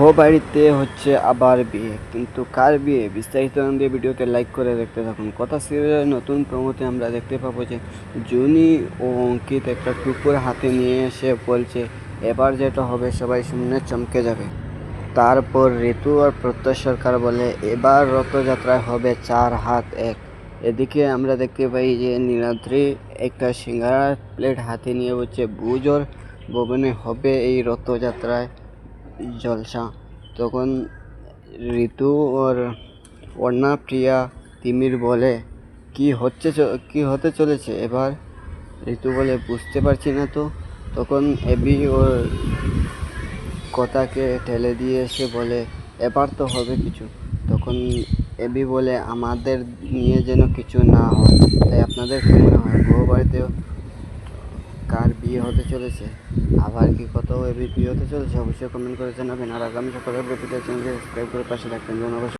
ও বাড়িতে হচ্ছে আবার বিয়ে। কিন্তু কার বিয়ে? বিস্তারিত জানতে ভিডিওতে লাইক করে দেখতে থাকুন। কথা সিরিয়ালের নতুন প্রমোতে আমরা দেখতে পাবো যে জুনি ও অঙ্কিত একটা টুকুর হাতে নিয়ে এসে বলছে, এবার যেটা হবে সবাই শুনে চমকে যাবে। তারপর ঋতু আর প্রত্যয় সরকার বলে, এবার রথযাত্রায় হবে চার হাত এক। এদিকে আমরা দেখতে পাই যে নীলাদ্রি একটা সিঙ্গারার প্লেট হাতে নিয়ে বলছে, বুঝোর ভবনে হবে এই রথযাত্রায়। জলসা। তখন ঋতু ওর অর্ণা, প্রিয়া, তিমির বলে, কি হচ্ছে কি হতে চলেছে? এবার ঋতু বলে, বুঝতে পারছি না তো। তখন এবি ওর কথাকে ঠেলে দিয়ে এসে বলে, এবার তো হবে কিছু। তখন এবি বলে, আমাদের নিয়ে যেন কিছু না হয়, তাই আপনাদের কি মনে হয়? বউ বিয়ে হতে চলেছে। আবার কি কত এবির বিয়ে হতে চলেছে? অবশ্যই কমেন্ট করে জানাবেন। আর আগামী সকালে সাবস্ক্রাইব করে পাশে থাকবেন। ধন্যবাদ।